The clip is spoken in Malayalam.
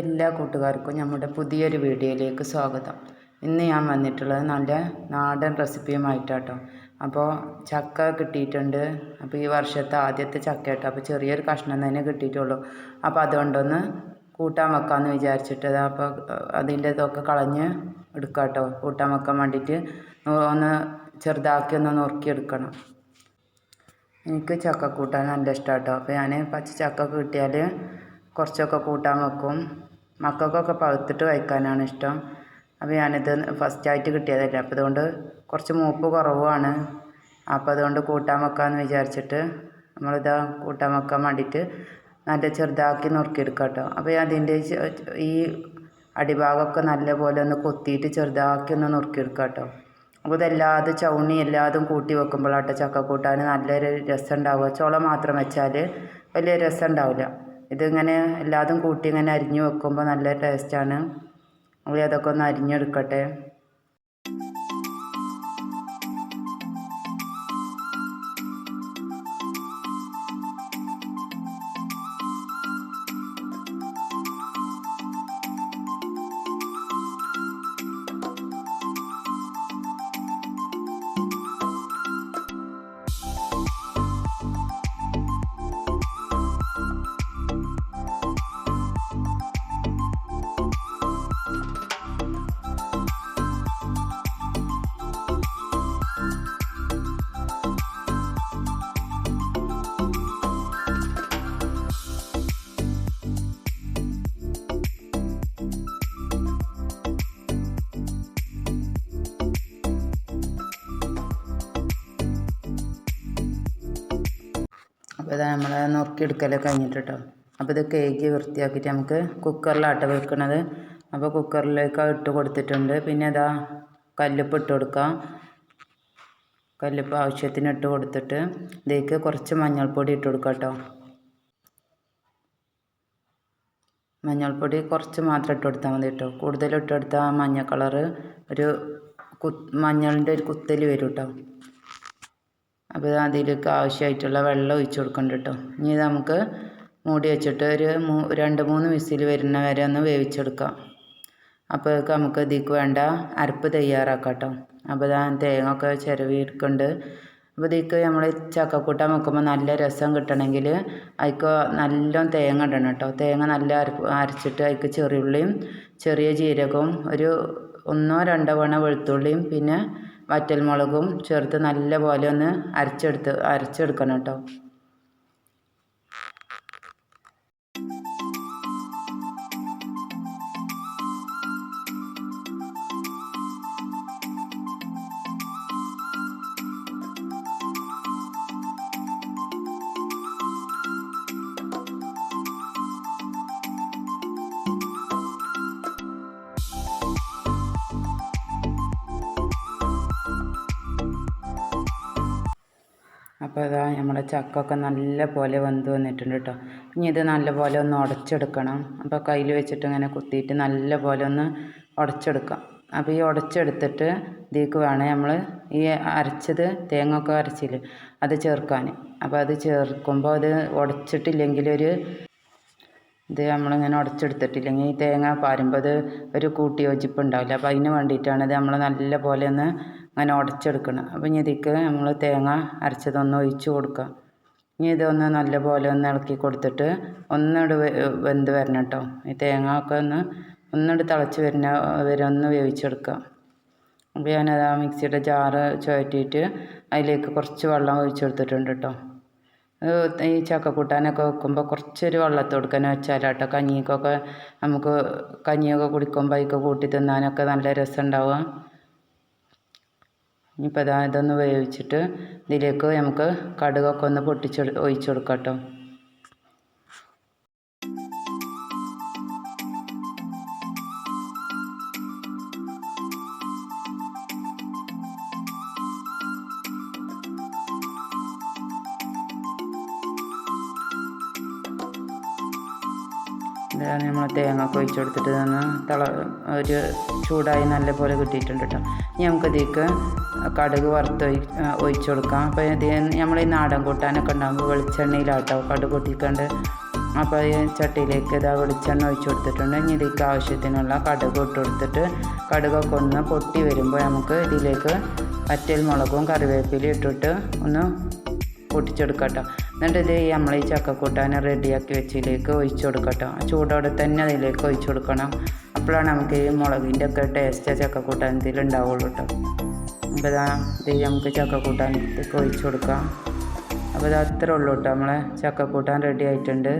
എല്ലാ കൂട്ടുകാർക്കും നമ്മുടെ പുതിയൊരു വീഡിയോയിലേക്ക് സ്വാഗതം. ഇന്ന് ഞാൻ വന്നിട്ടുള്ളത് നല്ല നാടൻ റെസിപ്പിയുമായിട്ടാട്ടോ. അപ്പോൾ ചക്ക കിട്ടിയിട്ടുണ്ട്. അപ്പോൾ ഈ വർഷത്തെ ആദ്യത്തെ ചക്ക കേട്ടോ അപ്പോൾ ചെറിയൊരു കഷ്ണം തന്നെ കിട്ടിയിട്ടുള്ളൂ. അപ്പോൾ അതുകൊണ്ടൊന്ന് കൂട്ടാൻ വെക്കാമെന്ന് വിചാരിച്ചിട്ട് അപ്പോൾ അതിന്റെ ഇതൊക്കെ കളഞ്ഞ് എടുക്കാം കേട്ടോ കൂട്ടാൻ വെക്കാൻ വേണ്ടിയിട്ട് ഒന്ന് ചെറുതാക്കി ഒന്ന് നുറുക്കിയെടുക്കണം എനിക്ക് ചക്ക കൂട്ടാൻ നല്ല ഇഷ്ടമാണ് കേട്ടോ അപ്പോൾ ഞാൻ പച്ച ചക്ക കിട്ടിയാൽ കുറച്ചൊക്കെ കൂട്ടാൻ വെക്കും. മക്കൾക്കൊക്കെ പഴുത്തിട്ട് കഴിക്കാനാണ് ഇഷ്ടം. അപ്പോൾ ഞാനിത് ഫസ്റ്റായിട്ട് കിട്ടിയതല്ല. അപ്പോൾ അതുകൊണ്ട് കുറച്ച് മൂപ്പ് കുറവാണ്. അപ്പോൾ അതുകൊണ്ട് കൂട്ടാൻ വെക്കാമെന്ന് വിചാരിച്ചിട്ട് നമ്മളിതാ കൂട്ടാൻ വെക്കാൻ വേണ്ടിയിട്ട് നല്ല ചെറുതാക്കി നുറുക്കിയെടുക്കാം കേട്ടോ അപ്പോൾ അതിന്റെ ഈ അടിഭാഗമൊക്കെ നല്ലപോലെ ഒന്ന് കൊത്തിയിട്ട് ചെറുതാക്കി ഒന്ന് നുറുക്കിയെടുക്കാം കേട്ടോ അപ്പോൾ ചൗണി എല്ലാതും കൂട്ടി വെക്കുമ്പോഴാട്ടോ ചക്ക കൂട്ടാൻ നല്ലൊരു രസം ഉണ്ടാവുക ചോള മാത്രം വെച്ചാൽ വലിയ രസം ഉണ്ടാവില്ല ഇതിങ്ങനെ എല്ലാതും കൂട്ടി ഇങ്ങനെ അരിഞ്ഞു വെക്കുമ്പോൾ നല്ല ടേസ്റ്റാണ് അപ്പോൾ അതൊക്കെ ഒന്ന് അരിഞ്ഞെടുക്കട്ടെ. അപ്പോൾ ഇതാ നമ്മൾ നുറുക്കിയെടുക്കലൊക്കെ കഴിഞ്ഞിട്ട് കേട്ടോ അപ്പോൾ ഇത് കേക്ക് വൃത്തിയാക്കിയിട്ട് നമുക്ക് കുക്കറിലാട്ട വെക്കണത്. അപ്പോൾ കുക്കറിലേക്ക് ഇട്ട് കൊടുത്തിട്ടുണ്ട്. പിന്നെ ഇതാ കല്ലുപ്പ് ഇട്ട് കൊടുക്കാം. കല്ലുപ്പ് ആവശ്യത്തിന് ഇട്ട് കൊടുത്തിട്ട് ഇതിലേക്ക് കുറച്ച് മഞ്ഞൾപ്പൊടി ഇട്ട് കൊടുക്കാം കേട്ടോ മഞ്ഞൾപ്പൊടി കുറച്ച് മാത്രം ഇട്ട് കൊടുത്താൽ മതി കേട്ടോ കൂടുതൽ ഇട്ട് കൊടുത്താൽ മഞ്ഞ കളറ് ഒരു കു മഞ്ഞളിന്റെ ഒരു കുത്തൽ വരും കേട്ടോ അപ്പോൾ അതിലേക്ക് ആവശ്യമായിട്ടുള്ള വെള്ളം ഒഴിച്ച് കൊടുക്കണ്ട കേട്ടോ ഇനി നമുക്ക് മൂടി വെച്ചിട്ട് ഒരു രണ്ട് മൂന്ന് വിസിൽ വരുന്ന വരെ ഒന്ന് വേവിച്ചെടുക്കാം. അപ്പോഴേക്ക് നമുക്ക് ഇതിക്ക് വേണ്ട അരപ്പ് തയ്യാറാക്കാം കേട്ടോ അപ്പോൾ ഞാൻ തേങ്ങ ഒക്കെ ചിരവി എടുക്കുന്നുണ്ട് അപ്പോൾ ഇതിക്ക് നമ്മൾ ചക്കക്കൂട്ടാൻ വെക്കുമ്പോൾ നല്ല രസം കിട്ടണമെങ്കിൽ അതിക്ക് നല്ല തേങ്ങ ഇടണം കേട്ടോ തേങ്ങ നല്ല അരപ്പ് അരച്ചിട്ട് അതിക്ക് ചെറിയുള്ളിയും ചെറിയ ജീരകവും ഒരു ഒന്നോ രണ്ടോ വേണ വെളുത്തുള്ളിയും പിന്നെ വറ്റൽമുളകും ചേർത്ത് നല്ല പോലെ ഒന്ന് അരച്ചെടുത്ത് അരച്ചെടുക്കണം കേട്ടോ. അപ്പോൾ ഇതാ നമ്മുടെ ചക്കൊക്കെ നല്ല പോലെ വെന്ത് വന്നിട്ടുണ്ട് കേട്ടോ. ഇനി ഇത് നല്ല പോലെ ഒന്ന് ഉടച്ചെടുക്കണം. അപ്പോൾ കയ്യിൽ വെച്ചിട്ട് ഇങ്ങനെ കുത്തിയിട്ട് നല്ല പോലെ ഒന്ന് ഉടച്ചെടുക്കാം. അപ്പോൾ ഈ ഉടച്ചെടുത്തിട്ട് ഇതിലേക്ക് വേണം നമ്മൾ ഈ അരച്ചത് തേങ്ങ ഒക്കെ അരച്ചില്ലേ അത് ചേർക്കാൻ. അപ്പോൾ അത് ചേർക്കുമ്പോൾ അത് ഉടച്ചിട്ടില്ലെങ്കിൽ ഒരു ഇത് നമ്മളിങ്ങനെ ഉടച്ചെടുത്തിട്ടില്ലെങ്കിൽ ഈ തേങ്ങ പാരുമ്പോൾ അത് ഒരു കൂട്ടി യോജിപ്പ് ഉണ്ടാവില്ല അപ്പോൾ അതിന് വേണ്ടിയിട്ടാണ് ഇത് നമ്മൾ നല്ല പോലെ ഒന്ന് അങ്ങനെ ഉടച്ചെടുക്കണം. അപ്പോൾ ഇനി ഇതിക്ക് നമ്മൾ തേങ്ങ അരച്ചതൊന്ന് ഒഴിച്ച് കൊടുക്കുക. ഇനി ഇതൊന്ന് നല്ല പോലെ ഒന്ന് ഇളക്കി കൊടുത്തിട്ട് ഒന്നിട് വെന്ത് വരണം കേട്ടോ. ഈ തേങ്ങ ഒക്കെ ഒന്ന് ഒന്നിട് തിളച്ച് വരുന്ന വരെ ഒന്ന് വേവിച്ചെടുക്കുക. അപ്പോൾ ഞാനത് ആ മിക്സിയുടെ ജാറ് ചുഴറ്റിയിട്ട് അതിലേക്ക് കുറച്ച് വെള്ളം ഒഴിച്ചെടുത്തിട്ടുണ്ട് കേട്ടോ. ഈ ചക്കക്കൂട്ടാനൊക്കെ വെക്കുമ്പോൾ കുറച്ചൊരു വെള്ളത്തിൽ കൊടുക്കാൻ വെച്ചാലാട്ടോ കഞ്ഞിക്കൊക്കെ നമുക്ക് കഞ്ഞിയൊക്കെ കുടിക്കുമ്പോൾ അതിക്ക് കൂട്ടി തിന്നാനൊക്കെ നല്ല രസം ഉണ്ടാവുക ഇനിയിപ്പോൾ ഇതാ ഇതൊന്ന് വേവിച്ചിട്ട് ഇതിലേക്ക് നമുക്ക് കടുകൊക്കെ ഒന്ന് പൊട്ടിച്ച് ഒഴിച്ചു കൊടുക്കാം കേട്ടോ ഇതാണ് നമ്മൾ തേങ്ങ കൊഴിച്ചു കൊടുത്തിട്ട് തന്നെ തള ഒരു ചൂടായി നല്ല പോലെ കിട്ടിയിട്ടുണ്ട് കേട്ടോ. ഇനി നമുക്ക് ഇതിലേക്ക് കടുക് വറുത്ത് ഒഴി ഒഴിച്ച് കൊടുക്കാം. അപ്പോൾ ഇത് നമ്മൾ ഈ നാടൻ കൂട്ടാനൊക്കെ ഉണ്ടാകുമ്പോൾ വെളിച്ചെണ്ണയിലാട്ടോ കടുക് പൊട്ടിക്കണ്ട് അപ്പോൾ ഈ ചട്ടിയിലേക്ക് ഇതാ വെളിച്ചെണ്ണ ഒഴിച്ചു കൊടുത്തിട്ടുണ്ട്. ഇനി ഇതിലേക്ക് ആവശ്യത്തിനുള്ള കടുക് ഇട്ട് കൊടുത്തിട്ട് കടുകൊക്കെ ഒന്ന് പൊട്ടി വരുമ്പോൾ നമുക്ക് ഇതിലേക്ക് വറ്റൽ മുളകും കറിവേപ്പിലയും ഇട്ടിട്ട് ഒന്ന് പൊട്ടിച്ചെടുക്കട്ടോ. കേട്ടോ എന്നിട്ട് ഇത് നമ്മൾ ഈ ചക്ക ചക്കക്കൂട്ടാൻ റെഡിയാക്കി വെച്ചതിലേക്ക് ഒഴിച്ചു കൊടുക്കട്ടോ. ചൂടോടെ തന്നെ അതിലേക്ക് ഒഴിച്ചു കൊടുക്കണം. അപ്പോഴാണ് നമുക്ക് ഈ മുളകിന്റെ ഒക്കെ ടേസ്റ്റ് ചക്കക്കൂട്ടാനത്തിൽ ഉണ്ടാവുള്ളൂ കേട്ടോ അപ്പോൾ ഇതാ ഇത് നമുക്ക് ചക്കക്കൂട്ടാനത്തേക്ക് ഒഴിച്ചു കൊടുക്കാം. അപ്പോൾ ഇത് അത്രേ ഉള്ളൂ കേട്ടോ നമ്മളെ ചക്കക്കൂട്ടാൻ റെഡി ആയിട്ടുണ്ട്.